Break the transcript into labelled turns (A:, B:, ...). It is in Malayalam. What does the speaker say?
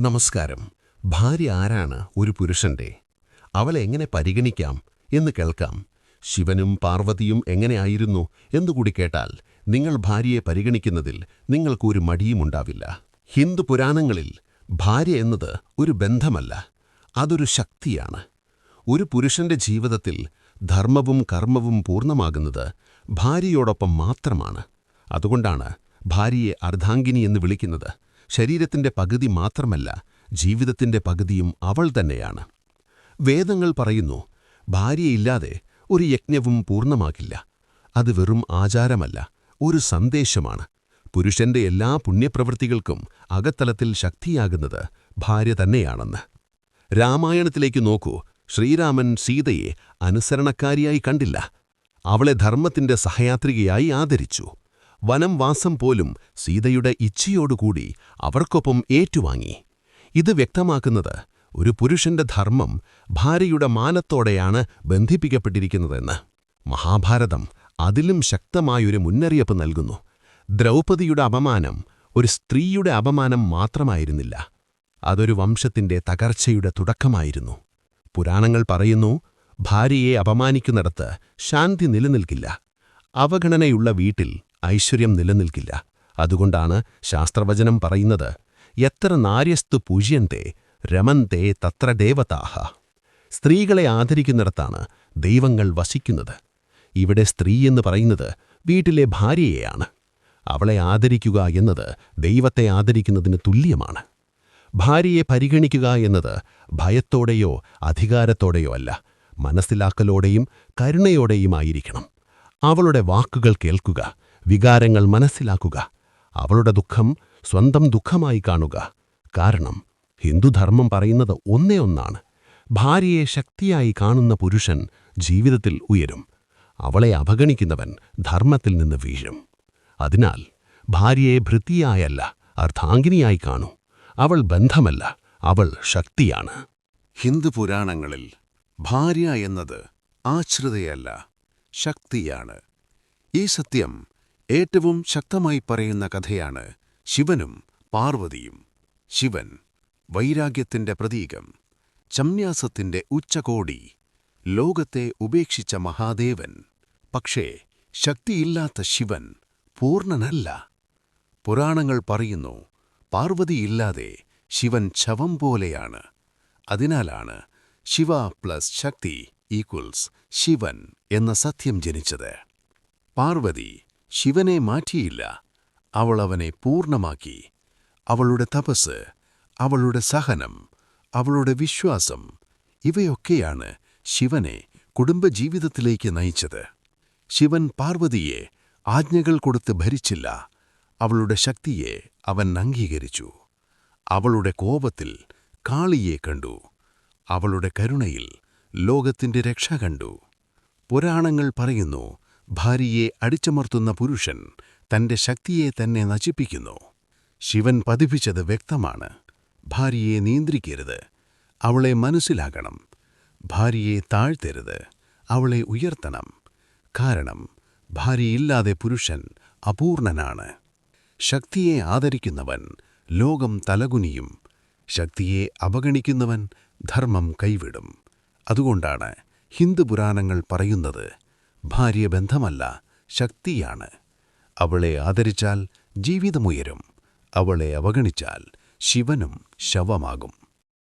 A: നമസ്കാരം. ഭാര്യ ആരാണ് ഒരു പുരുഷന്റെ? അവളെ എങ്ങനെ പരിഗണിക്കാം എന്ന് കേൾക്കാം. ശിവനും പാർവതിയും എങ്ങനെയായിരുന്നു എന്നുകൂടി കേട്ടാൽ നിങ്ങൾ ഭാര്യയെ പരിഗണിക്കുന്നതിൽ നിങ്ങൾക്കൊരു മടിയുമുണ്ടാവില്ല ഹിന്ദു പുരാണങ്ങളിൽ ഭാര്യ എന്നത് ഒരു ബന്ധമല്ല അതൊരു ശക്തിയാണ്. ഒരു പുരുഷന്റെ ജീവിതത്തിൽ ധർമ്മവും കർമ്മവും പൂർണമാകുന്നത് ഭാര്യയോടൊപ്പം മാത്രമാണ്. അതുകൊണ്ടാണ് ഭാര്യയെ അർദ്ധാംഗിനി എന്ന് വിളിക്കുന്നത്. ശരീരത്തിന്റെ പകുതി മാത്രമല്ല ജീവിതത്തിന്റെ പകുതിയും അവൾ തന്നെയാണ്. വേദങ്ങൾ പറയുന്നു ഭാര്യയില്ലാതെ ഒരു യജ്ഞവും പൂർണമാകില്ല. അത് വെറും ആചാരമല്ല ഒരു സന്ദേശമാണ്. പുരുഷന്റെ എല്ലാ പുണ്യപ്രവൃത്തികൾക്കും അകത്തലത്തിൽ ശക്തിയാകുന്നത് ഭാര്യ തന്നെയാണെന്ന്. രാമായണത്തിലേക്ക് നോക്കൂ ശ്രീരാമൻ സീതയെ അനുസരണക്കാരിയായി കണ്ടില്ല. അവളെ ധർമ്മത്തിന്റെ സഹയാത്രികയായി ആദരിച്ചു. വനം വാസം പോലും സീതയുടെ ഇച്ഛയോടുകൂടി അവർക്കൊപ്പം ഏറ്റുവാങ്ങി. ഇത് വ്യക്തമാക്കുന്നത് ഒരു പുരുഷന്റെ ധർമ്മം ഭാര്യയുടെ മാനത്തോടെയാണ് ബന്ധിപ്പിക്കപ്പെട്ടിരിക്കുന്നതെന്ന്. മഹാഭാരതം അതിലും ശക്തമായൊരു മുന്നറിയിപ്പ് നൽകുന്നു. ദ്രൗപദിയുടെ അപമാനം ഒരു സ്ത്രീയുടെ അപമാനം മാത്രമായിരുന്നില്ല. അതൊരു വംശത്തിന്റെ തകർച്ചയുടെ തുടക്കമായിരുന്നു. പുരാണങ്ങൾ പറയുന്നു ഭാര്യയെ അപമാനിക്കുന്നിടത്ത് ശാന്തി നിലനിൽക്കില്ല. അവഗണനയുള്ള വീട്ടിൽ ഐശ്വര്യം നിലനിൽക്കില്ല. അതുകൊണ്ടാണ് ശാസ്ത്രവചനം പറയുന്നത് എത്ര നാര്യസ്തു പൂജ്യന്തേ രമന്തേ തത്ര ദേവതാഹ. സ്ത്രീകളെ ആദരിക്കുന്നിടത്താണ് ദൈവങ്ങൾ വസിക്കുന്നത്. ഇവിടെ സ്ത്രീ എന്ന് പറയുന്നത് വീട്ടിലെ ഭാര്യയെയാണ്. അവളെ ആദരിക്കുക എന്നത് ദൈവത്തെ ആദരിക്കുന്നതിന് തുല്യമാണ്. ഭാര്യയെ പരിഗണിക്കുക എന്നത് ഭയത്തോടെയോ അധികാരത്തോടെയോ അല്ല മനസ്സിലാക്കലോടെയും കരുണയോടെയുമായിരിക്കണം അവളുടെ വാക്കുകൾ കേൾക്കുക വികാരങ്ങൾ മനസ്സിലാക്കുക. അവളുടെ ദുഃഖം സ്വന്തം ദുഃഖമായി കാണുക. കാരണം ഹിന്ദുധർമ്മം പറയുന്നത് ഒന്നേ ഒന്നാണ്. ഭാര്യയെ ശക്തിയായി കാണുന്ന പുരുഷൻ ജീവിതത്തിൽ ഉയരും. അവളെ അവഗണിക്കുന്നവൻ ധർമ്മത്തിൽ നിന്ന് വീഴും. അതിനാൽ ഭാര്യയെ ഭൃത്തിയായല്ല അർത്ഥാംഗിനിയായി കാണൂ. അവൾ ബന്ധമല്ല അവൾ ശക്തിയാണ്.
B: ഹിന്ദു പുരാണങ്ങളിൽ ഭാര്യ എന്നത് ആശ്രിതയല്ല ശക്തിയാണ്. ഈ സത്യം ഏറ്റവും ശക്തമായി പറയുന്ന കഥയാണ് ശിവനും പാർവതിയും. ശിവൻ വൈരാഗ്യത്തിന്റെ പ്രതീകം ചംന്യാസത്തിന്റെ ഉച്ചകോടി ലോകത്തെ ഉപേക്ഷിച്ച മഹാദേവൻ. പക്ഷേ ശക്തിയില്ലാത്ത ശിവൻ പൂർണനല്ല പുരാണങ്ങൾ പറയുന്നു പാർവതിയില്ലാതെ ശിവൻ ശവം പോലെയാണ്. അതിനാലാണ് ശിവ പ്ലസ് ശക്തി ഈക്വൽസ് ശിവൻ എന്ന സത്യം ജനിച്ചത്. പാർവതി ശിവനെ മാറ്റിയില്ല. അവൾ അവനെ പൂർണമാക്കി. അവളുടെ തപസ് അവളുടെ സഹനം അവളുടെ വിശ്വാസം ഇവയൊക്കെയാണ് ശിവനെ കുടുംബജീവിതത്തിലേക്ക് നയിച്ചത്. ശിവൻ പാർവതിയെ ആജ്ഞകൾ കൊടുത്ത് ഭരിച്ചില്ല. അവളുടെ ശക്തിയെ അവൻ അംഗീകരിച്ചു. അവളുടെ കോപത്തിൽ കാളിയെ കണ്ടു. അവളുടെ കരുണയിൽ ലോകത്തിന്റെ രക്ഷ കണ്ടു. പുരാണങ്ങൾ പറയുന്നു ഭാര്യയെ അടിച്ചമർത്തുന്ന പുരുഷൻ തന്റെ ശക്തിയെ തന്നെ നശിപ്പിക്കുന്നു. ശിവൻ പതിപ്പിച്ചത് വ്യക്തമാണ്. ഭാര്യയെ നിയന്ത്രിക്കരുത്. അവളെ മനസ്സിലാക്കണം ഭാര്യയെ താഴ്ത്തരുത്. അവളെ ഉയർത്തണം. കാരണം ഭാര്യയില്ലാതെ പുരുഷൻ അപൂർണനാണ്. ശക്തിയെ ആദരിക്കുന്നവൻ ലോകം തലകുനിയും. ശക്തിയെ അവഗണിക്കുന്നവൻ ധർമ്മം കൈവിടും. അതുകൊണ്ടാണ് ഹിന്ദു പുരാണങ്ങൾ പറയുന്നത് ഭാര്യ ബന്ധമല്ല ശക്തിയാണ്. അവളെ ആദരിച്ചാൽ ജീവിതമുയരും. അവളെ അവഗണിച്ചാൽ ശിവനും ശവമാകും.